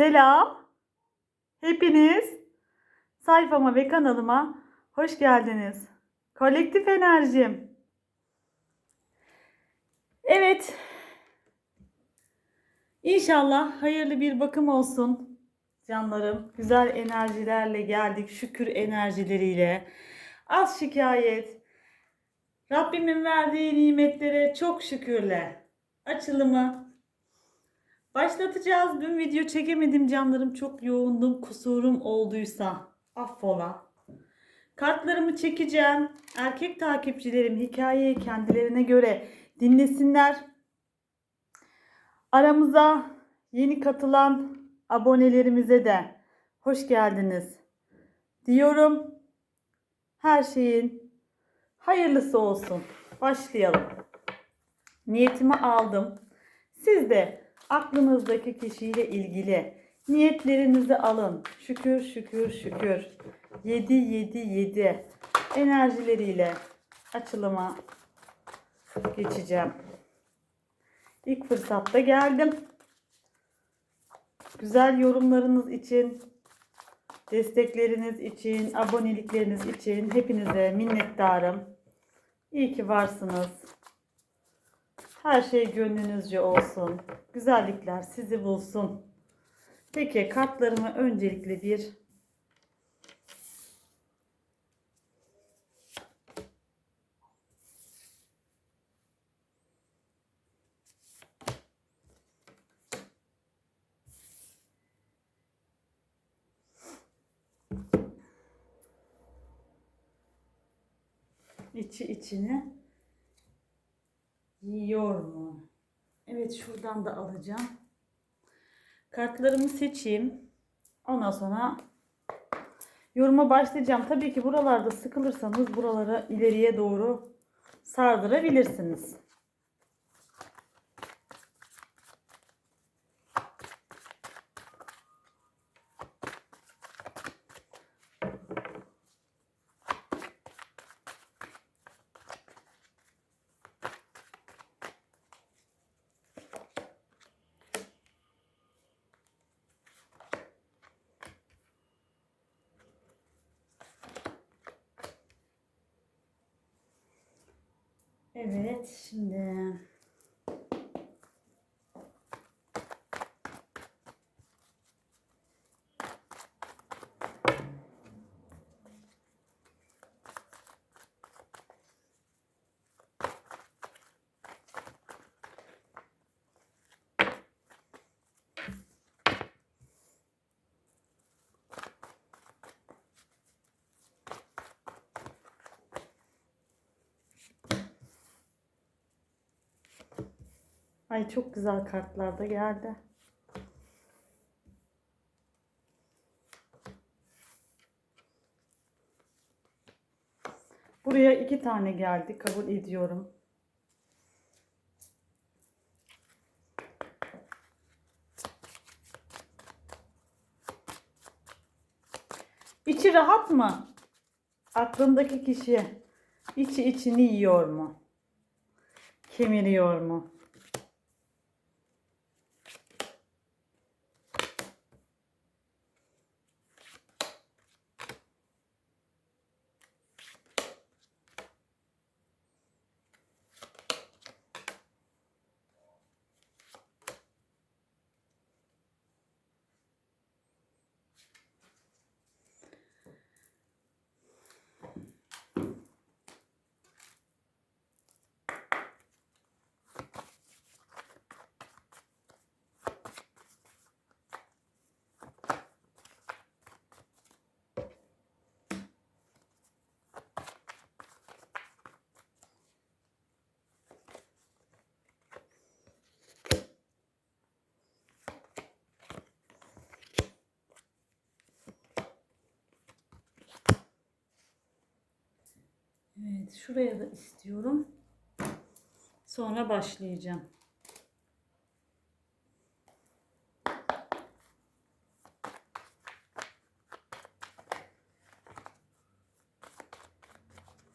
Selam. Hepiniz sayfama ve kanalıma hoş geldiniz. Kolektif enerjim. Evet. İnşallah hayırlı bir bakım olsun canlarım. Güzel enerjilerle geldik. Şükür enerjileriyle. Az şikayet. Rabbimin verdiği nimetlere çok şükürle. Açılımı Başlatacağız. Dün video çekemedim canlarım. Çok yoğundum. Kusurum olduysa affola. Kartlarımı çekeceğim. Erkek takipçilerim hikayeyi kendilerine göre dinlesinler. Aramıza yeni katılan abonelerimize de hoş geldiniz diyorum. Her şeyin hayırlısı olsun. Başlayalım. Niyetimi aldım. Siz de aklınızdaki kişiyle ilgili niyetlerinizi alın. Şükür şükür şükür. 7 7 7 enerjileriyle açılıma geçeceğim. İlk fırsatta geldim. Güzel yorumlarınız için, destekleriniz için, abonelikleriniz için hepinize minnettarım. İyi ki varsınız. Her şey gönlünüzce olsun. Güzellikler sizi bulsun. Peki kartlarımı öncelikle bir içi içine yiyor mu? Evet şuradan da alacağım. Kartlarımı seçeyim. Ondan sonra yoruma başlayacağım. Tabii ki buralarda sıkılırsanız buralara ileriye doğru sardırabilirsiniz. Evet şimdi Ay çok güzel kartlar da geldi. Buraya iki tane geldi. Kabul ediyorum. İçi rahat mı? Aklındaki kişi içi içini yiyor mu? Kemiriyor mu? Evet, şuraya da istiyorum. Sonra başlayacağım.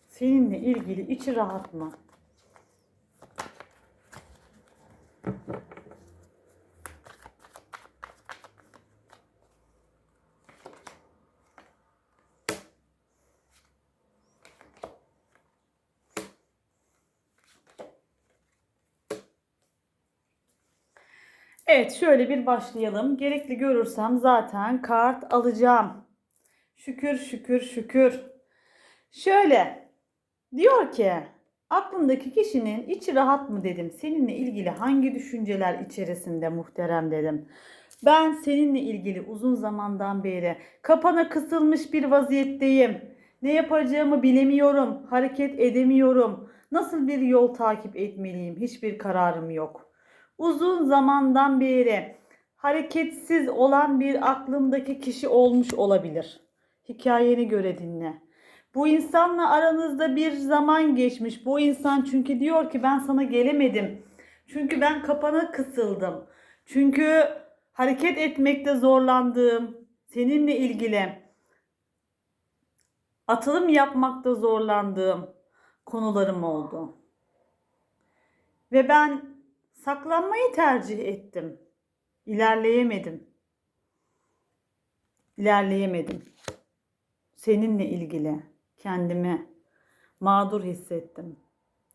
Seninle ilgili içi rahat mı? Evet şöyle bir başlayalım. Gerekli görürsem zaten kart alacağım. Şükür şükür şükür. Şöyle diyor ki aklındaki kişinin içi rahat mı dedim. Seninle ilgili hangi düşünceler içerisinde muhterem dedim. Ben seninle ilgili uzun zamandan beri kapana kısılmış bir vaziyetteyim. Ne yapacağımı bilemiyorum, hareket edemiyorum. Nasıl bir yol takip etmeliyim? Hiçbir kararım yok. Uzun zamandan beri hareketsiz olan bir aklımdaki kişi olmuş olabilir. Hikayeni göre dinle. Bu insanla aranızda bir zaman geçmiş. Bu insan çünkü diyor ki ben sana gelemedim. Çünkü ben kapana kısıldım. Çünkü hareket etmekte zorlandığım, seninle ilgili atılım yapmakta zorlandığım konularım oldu. Ve ben saklanmayı tercih ettim. İlerleyemedim. İlerleyemedim. Seninle ilgili kendimi mağdur hissettim.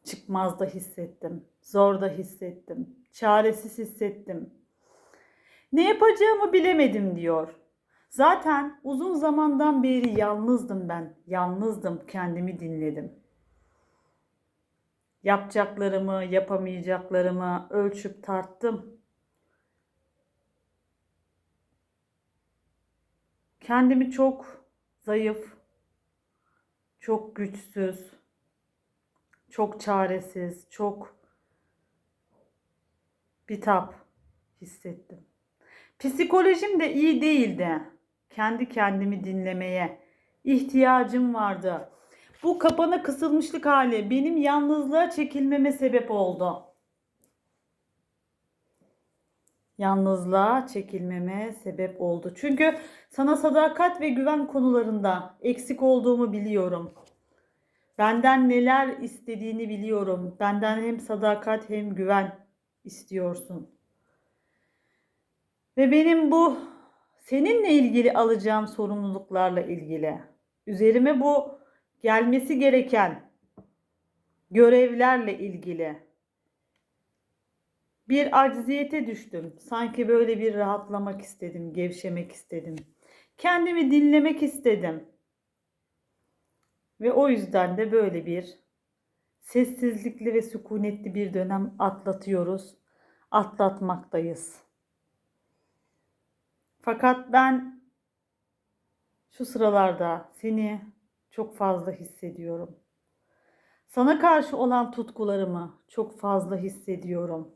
Çıkmazda hissettim. Zorda hissettim. Çaresiz hissettim. Ne yapacağımı bilemedim diyor. Zaten uzun zamandan beri yalnızdım ben. Yalnızdım, kendimi dinledim. Yapacaklarımı, yapamayacaklarımı ölçüp tarttım. Kendimi çok zayıf, çok güçsüz, çok çaresiz, çok bitap hissettim. Psikolojim de iyi değildi. Kendi kendimi dinlemeye ihtiyacım vardı. Bu kapana kısılmışlık hali benim yalnızlığa çekilmeme sebep oldu. Yalnızlığa çekilmeme sebep oldu. Çünkü sana sadakat ve güven konularında eksik olduğumu biliyorum. Benden neler istediğini biliyorum. Benden hem sadakat hem güven istiyorsun. Ve benim bu seninle ilgili alacağım sorumluluklarla ilgili üzerime bu gelmesi gereken görevlerle ilgili bir acziyete düştüm. Sanki böyle bir rahatlamak istedim, gevşemek istedim. Kendimi dinlemek istedim. Ve o yüzden de böyle bir sessizlikli ve sükunetli bir dönem atlatıyoruz. Atlatmaktayız. Fakat ben şu sıralarda seni çok fazla hissediyorum. Sana karşı olan tutkularımı çok fazla hissediyorum.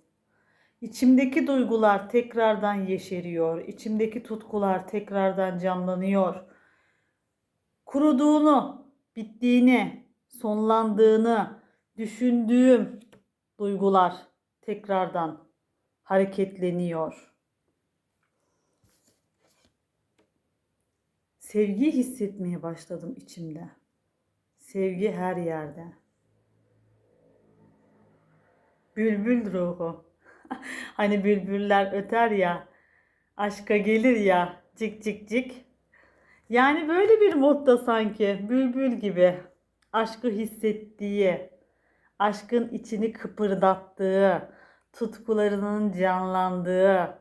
İçimdeki duygular tekrardan yeşeriyor. İçimdeki tutkular tekrardan canlanıyor. Kuruduğunu, bittiğini, sonlandığını düşündüğüm duygular tekrardan hareketleniyor. Sevgi hissetmeye başladım içimde. Sevgi her yerde. Bülbül ruhu. hani bülbüller öter ya, aşka gelir ya, cik cik cik. Yani böyle bir modda sanki bülbül gibi aşkı hissettiği, aşkın içini kıpırdattığı, tutkularının canlandığı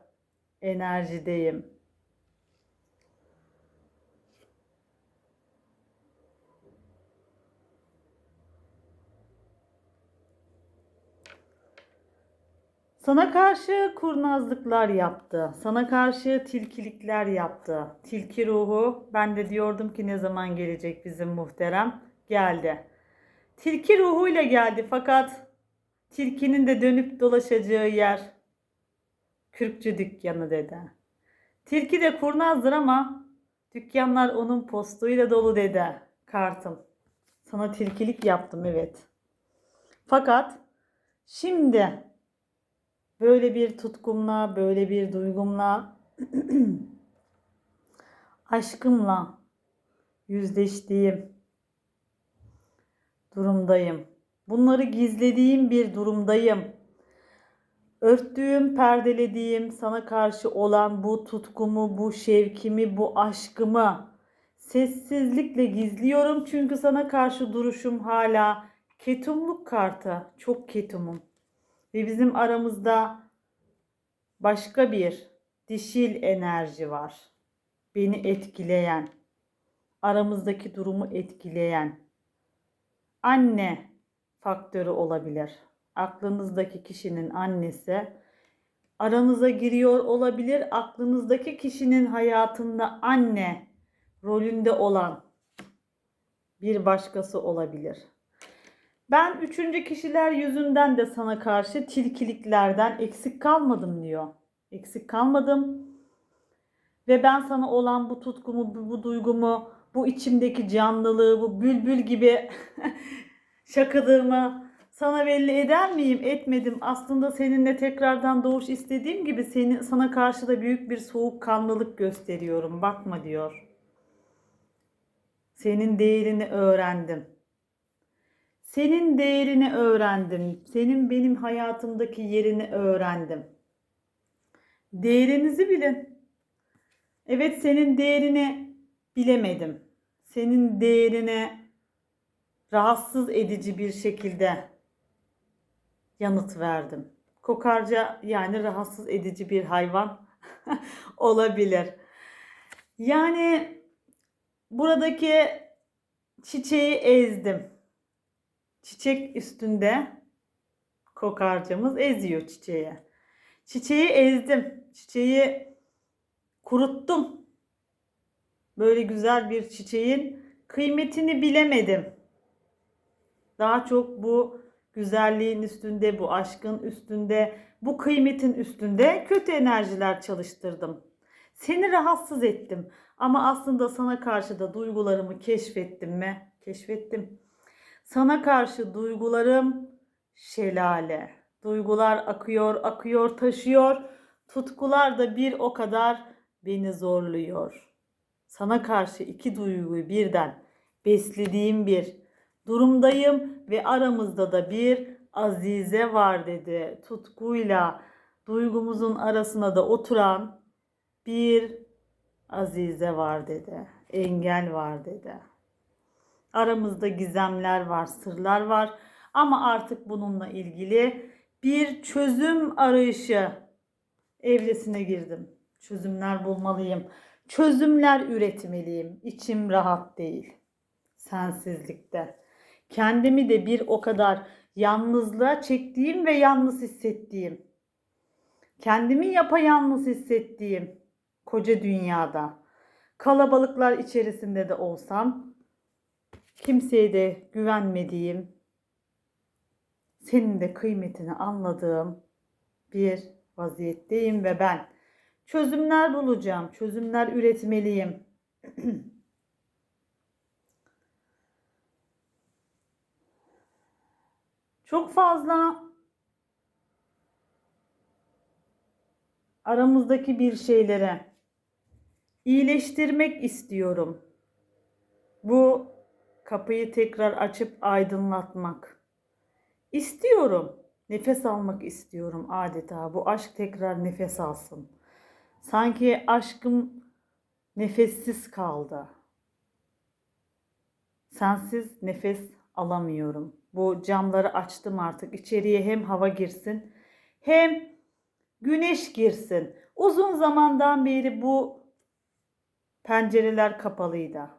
enerjideyim. Sana karşı kurnazlıklar yaptı. Sana karşı tilkilikler yaptı. Tilki ruhu ben de diyordum ki ne zaman gelecek bizim muhterem. Geldi. Tilki ruhuyla geldi fakat tilkinin de dönüp dolaşacağı yer kürkçü dükkanı dedi. Tilki de kurnazdır ama dükkanlar onun postuyla dolu dedi kartım. Sana tilkilik yaptım evet. Fakat şimdi böyle bir tutkumla, böyle bir duygumla, aşkımla yüzleştiğim durumdayım. Bunları gizlediğim bir durumdayım. Örttüğüm, perdelediğim sana karşı olan bu tutkumu, bu şevkimi, bu aşkımı sessizlikle gizliyorum. Çünkü sana karşı duruşum hala ketumluk kartı. Çok ketumum. Ve bizim aramızda başka bir dişil enerji var. Beni etkileyen, aramızdaki durumu etkileyen anne faktörü olabilir. Aklınızdaki kişinin annesi aranıza giriyor olabilir. Aklınızdaki kişinin hayatında anne rolünde olan bir başkası olabilir. Ben üçüncü kişiler yüzünden de sana karşı tilkiliklerden eksik kalmadım diyor. Eksik kalmadım. Ve ben sana olan bu tutkumu, bu, bu duygumu, bu içimdeki canlılığı, bu bülbül gibi şakadığımı sana belli eder miyim? Etmedim. Aslında seninle tekrardan doğuş istediğim gibi seni, sana karşı da büyük bir soğukkanlılık gösteriyorum. Bakma diyor. Senin değerini öğrendim. Senin değerini öğrendim. Senin benim hayatımdaki yerini öğrendim. Değerinizi bilin. Evet senin değerini bilemedim. Senin değerine rahatsız edici bir şekilde yanıt verdim. Kokarca yani rahatsız edici bir hayvan olabilir. Yani buradaki çiçeği ezdim. Çiçek üstünde kokarcamız eziyor çiçeği. Çiçeği ezdim. Çiçeği kuruttum. Böyle güzel bir çiçeğin kıymetini bilemedim. Daha çok bu güzelliğin üstünde, bu aşkın üstünde, bu kıymetin üstünde kötü enerjiler çalıştırdım. Seni rahatsız ettim ama aslında sana karşı da duygularımı keşfettim mi? Keşfettim. Sana karşı duygularım şelale. Duygular akıyor, akıyor, taşıyor. Tutkular da bir o kadar beni zorluyor. Sana karşı iki duyguyu birden beslediğim bir durumdayım ve aramızda da bir azize var dedi. Tutkuyla duygumuzun arasına da oturan bir azize var dedi. Engel var dedi. Aramızda gizemler var, sırlar var ama artık bununla ilgili bir çözüm arayışı evresine girdim. Çözümler bulmalıyım. Çözümler üretmeliyim. İçim rahat değil. Sensizlikte. Kendimi de bir o kadar yalnızlığa çektiğim ve yalnız hissettiğim. Kendimi yapayalnız hissettiğim koca dünyada. Kalabalıklar içerisinde de olsam kimseye de güvenmediğim, senin de kıymetini anladığım bir vaziyetteyim ve ben çözümler bulacağım, çözümler üretmeliyim. Çok fazla aramızdaki bir şeylere iyileştirmek istiyorum. Bu kapıyı tekrar açıp aydınlatmak istiyorum. Nefes almak istiyorum adeta. Bu aşk tekrar nefes alsın. Sanki aşkım nefessiz kaldı. Sensiz nefes alamıyorum. Bu camları açtım artık. İçeriye hem hava girsin hem güneş girsin. Uzun zamandan beri bu pencereler kapalıydı.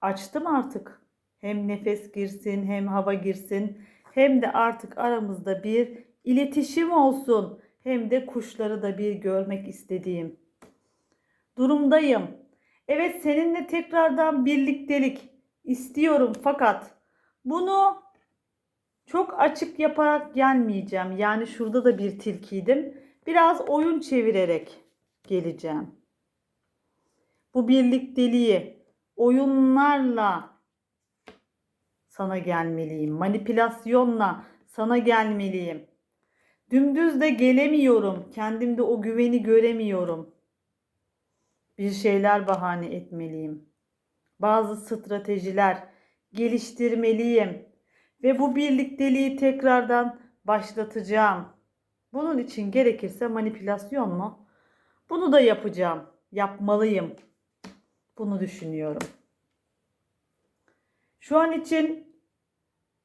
Açtım artık. Hem nefes girsin, hem hava girsin, hem de artık aramızda bir iletişim olsun. Hem de kuşları da bir görmek istediğim durumdayım. Evet seninle tekrardan birliktelik istiyorum fakat bunu çok açık yaparak gelmeyeceğim. Yani şurada da bir tilkiydim. Biraz oyun çevirerek geleceğim. Bu birlikteliği oyunlarla sana gelmeliyim. Manipülasyonla sana gelmeliyim. Dümdüz de gelemiyorum. Kendimde o güveni göremiyorum. Bir şeyler bahane etmeliyim. Bazı stratejiler geliştirmeliyim ve bu birlikteliği tekrardan başlatacağım. Bunun için gerekirse manipülasyon mu? Bunu da yapacağım. Yapmalıyım. Bunu düşünüyorum. Şu an için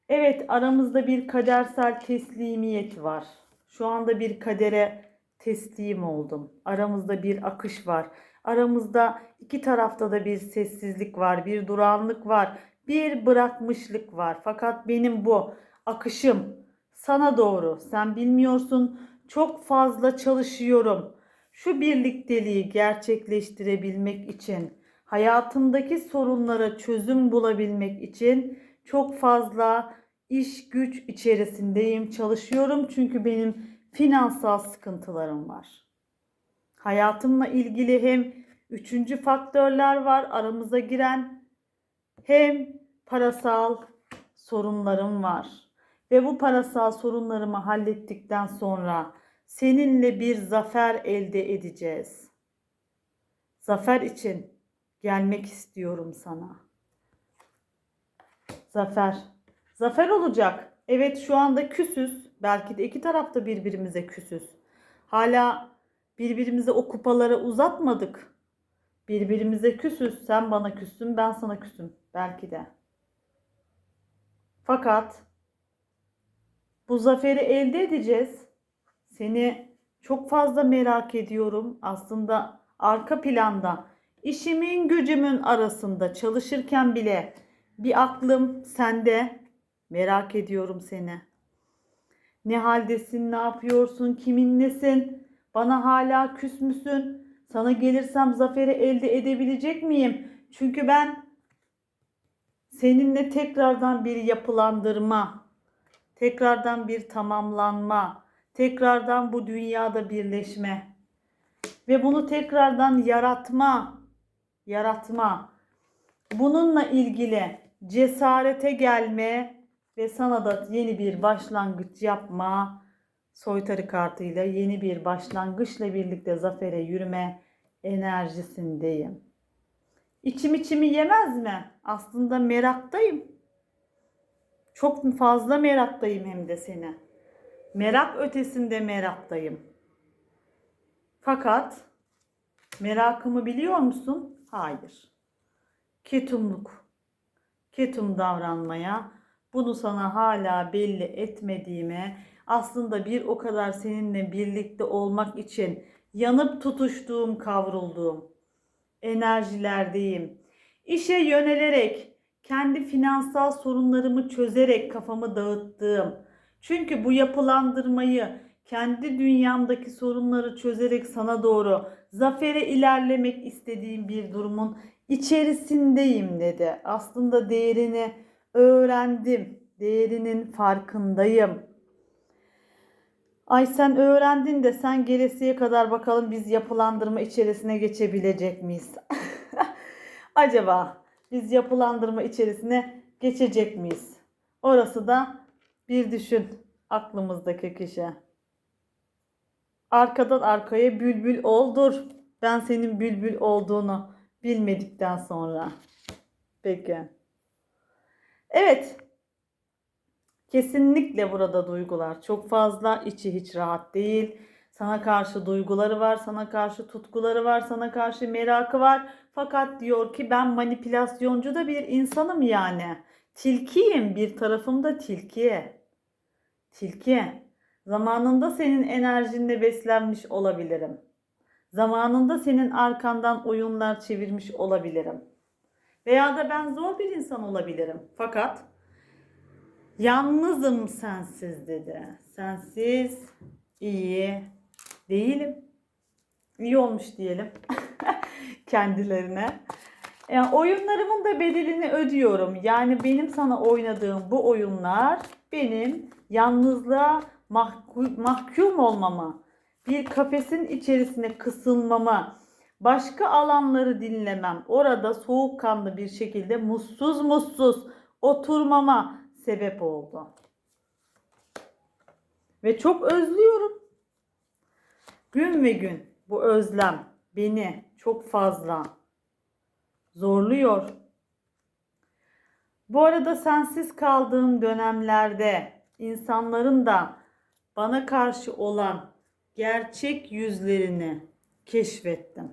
evet aramızda bir kadersel teslimiyet var. Şu anda bir kadere teslim oldum. Aramızda bir akış var. Aramızda iki tarafta da bir sessizlik var, bir durağanlık var, bir bırakmışlık var. Fakat benim bu akışım sana doğru. Sen bilmiyorsun. Çok fazla çalışıyorum. Şu birlikteliği gerçekleştirebilmek için, hayatımdaki sorunlara çözüm bulabilmek için çok fazla iş güç içerisindeyim, çalışıyorum çünkü benim finansal sıkıntılarım var. Hayatımla ilgili hem üçüncü faktörler var aramıza giren hem parasal sorunlarım var. Ve bu parasal sorunlarımı hallettikten sonra seninle bir zafer elde edeceğiz. Zafer için gelmek istiyorum sana. Zafer. Zafer olacak. Evet şu anda küsüz. Belki de iki tarafta birbirimize küsüz. Hala birbirimize o kupaları uzatmadık. Birbirimize küsüz. Sen bana küssün, ben sana küsüm. Belki de. Fakat bu zaferi elde edeceğiz. Seni çok fazla merak ediyorum. Aslında arka planda işimin gücümün arasında çalışırken bile bir aklım sende. Merak ediyorum seni. Ne haldesin, ne yapıyorsun, kimin nesin? Bana hala küs müsün? Sana gelirsem zaferi elde edebilecek miyim? Çünkü ben seninle tekrardan bir yapılandırma, tekrardan bir tamamlanma, tekrardan bu dünyada birleşme ve bunu tekrardan yaratma, yaratma. Bununla ilgili cesarete gelme ve sana da yeni bir başlangıç yapma soytarı kartıyla yeni bir başlangıçla birlikte zafere yürüme enerjisindeyim. İçim içimi yemez mi? Aslında meraktayım. Çok fazla meraktayım hem de seni. Merak ötesinde meraktayım. Fakat merakımı biliyor musun? Hayır. Ketumluk. Ketum davranmaya, bunu sana hala belli etmediğime, aslında bir o kadar seninle birlikte olmak için yanıp tutuştuğum, kavrulduğum enerjilerdeyim. İşe yönelerek, kendi finansal sorunlarımı çözerek kafamı dağıttığım. Çünkü bu yapılandırmayı kendi dünyamdaki sorunları çözerek sana doğru zafere ilerlemek istediğim bir durumun içerisindeyim dedi. Aslında değerini öğrendim. Değerinin farkındayım. Ay sen öğrendin de sen gelesiye kadar bakalım biz yapılandırma içerisine geçebilecek miyiz? Acaba biz yapılandırma içerisine geçecek miyiz? Orası da bir düşün aklımızdaki kişi. Arkadan arkaya bülbül oldur. Ben senin bülbül olduğunu bilmedikten sonra. Peki. Evet. Kesinlikle burada duygular çok fazla. içi hiç rahat değil. Sana karşı duyguları var, sana karşı tutkuları var, sana karşı merakı var. Fakat diyor ki ben manipülasyoncu da bir insanım yani. Tilkiyim, bir tarafımda tilki. Tilki. Zamanında senin enerjinle beslenmiş olabilirim. Zamanında senin arkandan oyunlar çevirmiş olabilirim. Veya da ben zor bir insan olabilirim. Fakat yalnızım sensiz dedi. Sensiz iyi değilim. İyi olmuş diyelim kendilerine. Yani oyunlarımın da bedelini ödüyorum. Yani benim sana oynadığım bu oyunlar benim yalnızlığa mahkum, olmama, bir kafesin içerisine kısılmama, başka alanları dinlemem, orada soğukkanlı bir şekilde mutsuz mutsuz oturmama sebep oldu. Ve çok özlüyorum. Gün ve gün bu özlem beni çok fazla zorluyor. Bu arada sensiz kaldığım dönemlerde insanların da bana karşı olan gerçek yüzlerini keşfettim.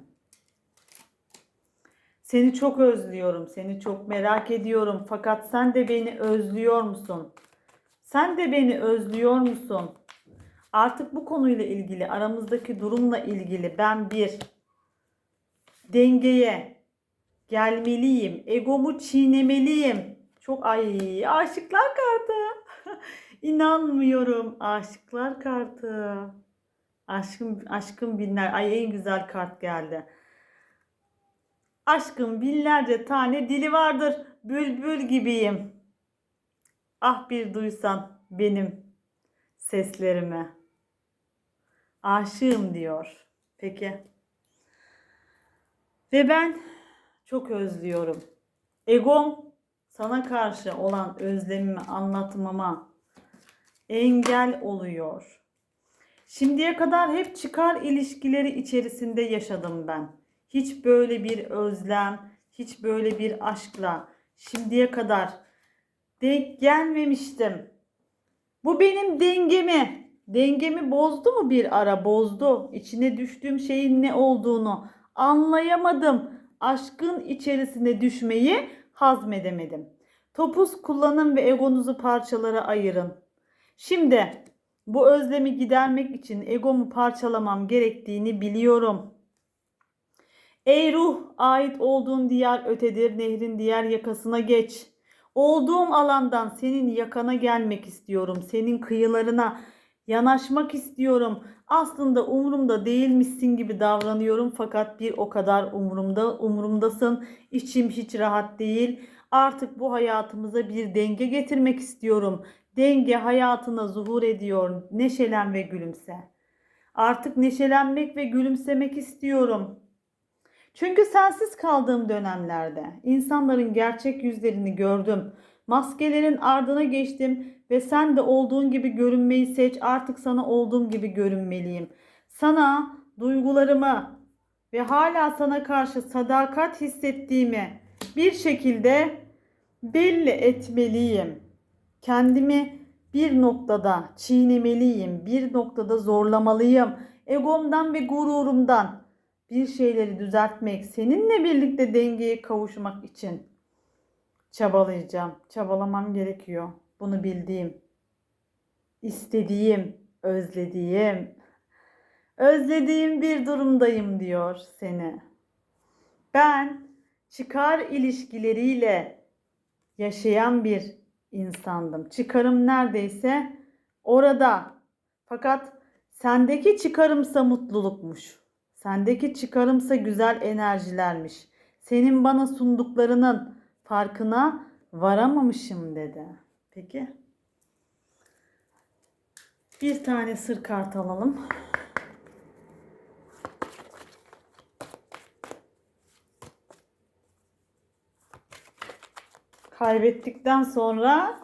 Seni çok özlüyorum, seni çok merak ediyorum fakat sen de beni özlüyor musun? Sen de beni özlüyor musun? Artık bu konuyla ilgili, aramızdaki durumla ilgili ben bir dengeye gelmeliyim. Egomu çiğnemeliyim. Çok ay aşıklar kartı. İnanmıyorum. Aşıklar kartı. Aşkım aşkım binler. Ay en güzel kart geldi. Aşkım binlerce tane dili vardır. Bülbül gibiyim. Ah bir duysan benim seslerimi. Aşığım diyor. Peki. Ve ben çok özlüyorum. Egom sana karşı olan özlemimi anlatmama engel oluyor. Şimdiye kadar hep çıkar ilişkileri içerisinde yaşadım ben. Hiç böyle bir özlem, hiç böyle bir aşkla şimdiye kadar denk gelmemiştim. Bu benim dengemi, dengemi bozdu mu bir ara bozdu. İçine düştüğüm şeyin ne olduğunu anlayamadım. Aşkın içerisine düşmeyi hazmedemedim. Topuz kullanın ve egonuzu parçalara ayırın. Şimdi bu özlemi gidermek için egomu parçalamam gerektiğini biliyorum. Ey ruh, ait olduğun diyar ötedir, nehrin diğer yakasına geç. Olduğum alandan senin yakana gelmek istiyorum, senin kıyılarına yanaşmak istiyorum. Aslında umurumda değilmişsin gibi davranıyorum fakat bir o kadar umurumda, umurumdasın. İçim hiç rahat değil. Artık bu hayatımıza bir denge getirmek istiyorum. Denge hayatına zuhur ediyor. Neşelen ve gülümse. Artık neşelenmek ve gülümsemek istiyorum. Çünkü sensiz kaldığım dönemlerde insanların gerçek yüzlerini gördüm. Maskelerin ardına geçtim ve sen de olduğun gibi görünmeyi seç. Artık sana olduğum gibi görünmeliyim. Sana duygularımı ve hala sana karşı sadakat hissettiğimi bir şekilde belli etmeliyim. Kendimi bir noktada çiğnemeliyim, bir noktada zorlamalıyım. Egomdan ve gururumdan bir şeyleri düzeltmek, seninle birlikte dengeye kavuşmak için çabalayacağım. Çabalamam gerekiyor. Bunu bildiğim, istediğim, özlediğim, özlediğim bir durumdayım diyor seni. Ben çıkar ilişkileriyle yaşayan bir insandım. Çıkarım neredeyse orada. Fakat sendeki çıkarımsa mutlulukmuş. Sendeki çıkarımsa güzel enerjilermiş. Senin bana sunduklarının farkına varamamışım dedi. Peki. Bir tane sır kart alalım. Kaybettikten sonra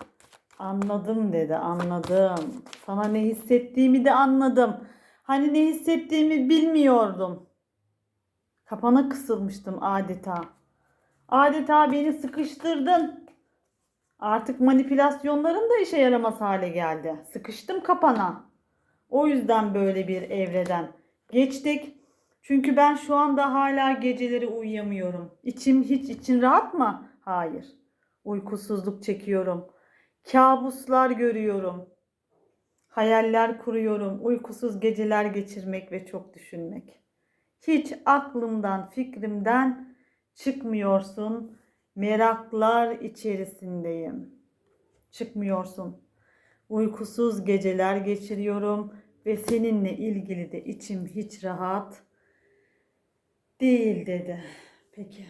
anladım dedi. Anladım. Sana ne hissettiğimi de anladım. Hani ne hissettiğimi bilmiyordum. Kapana kısılmıştım adeta. Adeta beni sıkıştırdın. Artık manipülasyonların da işe yaramaz hale geldi. Sıkıştım kapana. O yüzden böyle bir evreden geçtik. Çünkü ben şu anda hala geceleri uyuyamıyorum. İçim hiç için rahat mı? Hayır. Uykusuzluk çekiyorum. Kabuslar görüyorum. Hayaller kuruyorum. Uykusuz geceler geçirmek ve çok düşünmek. Hiç aklımdan, fikrimden çıkmıyorsun. Meraklar içerisindeyim. Çıkmıyorsun. Uykusuz geceler geçiriyorum ve seninle ilgili de içim hiç rahat değil dedi. Peki.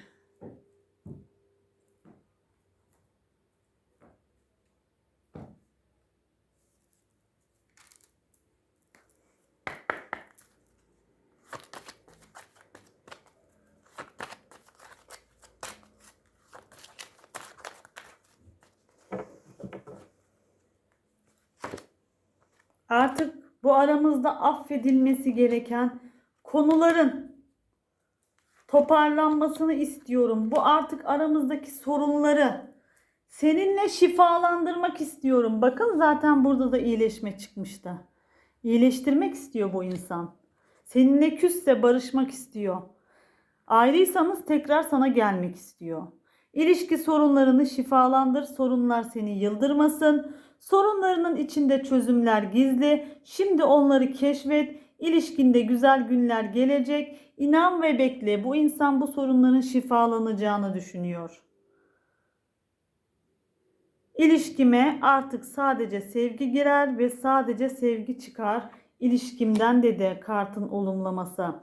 Artık bu aramızda affedilmesi gereken konuların toparlanmasını istiyorum. Bu artık aramızdaki sorunları seninle şifalandırmak istiyorum. Bakın zaten burada da iyileşme çıkmıştı. İyileştirmek istiyor bu insan. Seninle küsse barışmak istiyor. Ayrıysanız tekrar sana gelmek istiyor. İlişki sorunlarını şifalandır. Sorunlar seni yıldırmasın. Sorunlarının içinde çözümler gizli. Şimdi onları keşfet. İlişkinde güzel günler gelecek. İnan ve bekle. Bu insan bu sorunların şifalanacağını düşünüyor. İlişkime artık sadece sevgi girer ve sadece sevgi çıkar. İlişkimden dedi kartın olumlaması.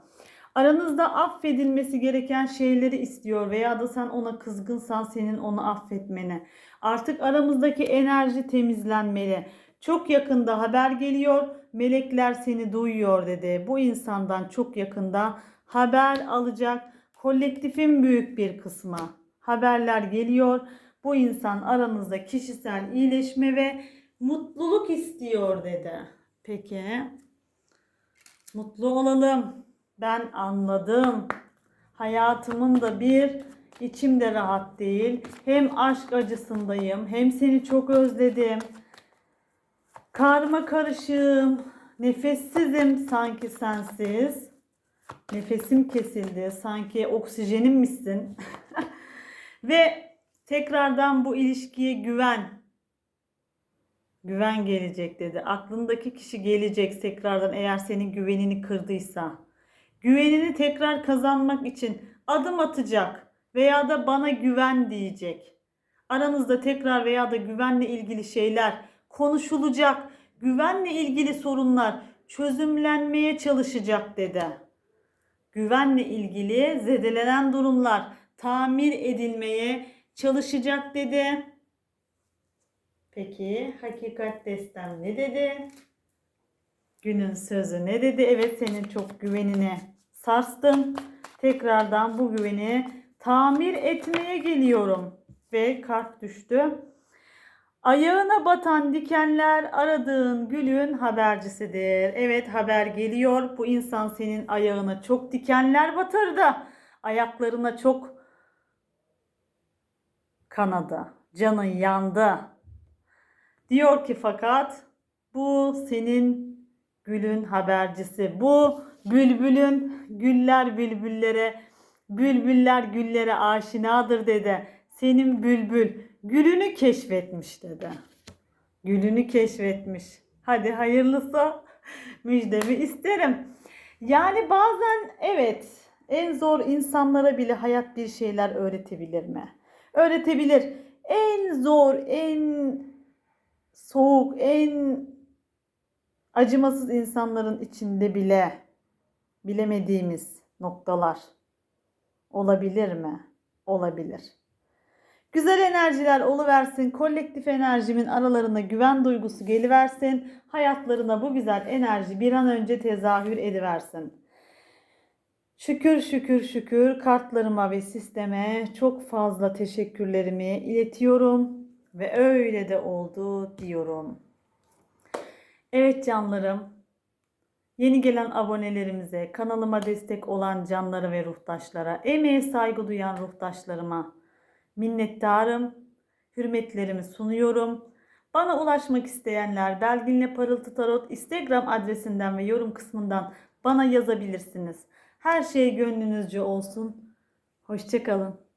Aranızda affedilmesi gereken şeyleri istiyor veya da sen ona kızgınsan senin onu affetmeni. Artık aramızdaki enerji temizlenmeli. Çok yakında haber geliyor. Melekler seni duyuyor dedi. Bu insandan çok yakında haber alacak kolektifin büyük bir kısmı. Haberler geliyor. Bu insan aranızda kişisel iyileşme ve mutluluk istiyor dedi. Peki. Mutlu olalım. Ben anladım. Hayatımın da bir içimde rahat değil. Hem aşk acısındayım, hem seni çok özledim. Karma karışığım, nefessizim sanki sensiz. Nefesim kesildi, sanki oksijenim misin? Ve tekrardan bu ilişkiye güven. Güven gelecek dedi. Aklındaki kişi gelecek tekrardan eğer senin güvenini kırdıysa. Güvenini tekrar kazanmak için adım atacak veya da bana güven diyecek. Aranızda tekrar veya da güvenle ilgili şeyler konuşulacak. Güvenle ilgili sorunlar çözümlenmeye çalışacak dedi. Güvenle ilgili zedelenen durumlar tamir edilmeye çalışacak dedi. Peki hakikat destem ne dedi? Günün sözü ne dedi? Evet senin çok güvenine sarstım. Tekrardan bu güveni tamir etmeye geliyorum. Ve kart düştü. Ayağına batan dikenler aradığın gülün habercisidir. Evet haber geliyor. Bu insan senin ayağına çok dikenler batırdı. Ayaklarına çok kanadı. Canın yandı. Diyor ki fakat bu senin gülün habercisi. Bu bülbülün güller bülbüllere, bülbüller güllere aşinadır dedi. Senin bülbül gülünü keşfetmiş dedi. Gülünü keşfetmiş. Hadi hayırlısı müjdemi isterim. Yani bazen evet en zor insanlara bile hayat bir şeyler öğretebilir mi? Öğretebilir. En zor, en soğuk, en acımasız insanların içinde bile bilemediğimiz noktalar olabilir mi? Olabilir. Güzel enerjiler oluversin. Kolektif enerjimin aralarına güven duygusu geliversin. Hayatlarına bu güzel enerji bir an önce tezahür ediversin. Şükür şükür şükür kartlarıma ve sisteme çok fazla teşekkürlerimi iletiyorum ve öyle de oldu diyorum. Evet canlarım. Yeni gelen abonelerimize, kanalıma destek olan canlara ve ruhtaşlara, emeğe saygı duyan ruhtaşlarıma minnettarım. Hürmetlerimi sunuyorum. Bana ulaşmak isteyenler Belginle Parıltı Tarot Instagram adresinden ve yorum kısmından bana yazabilirsiniz. Her şey gönlünüzce olsun. Hoşçakalın.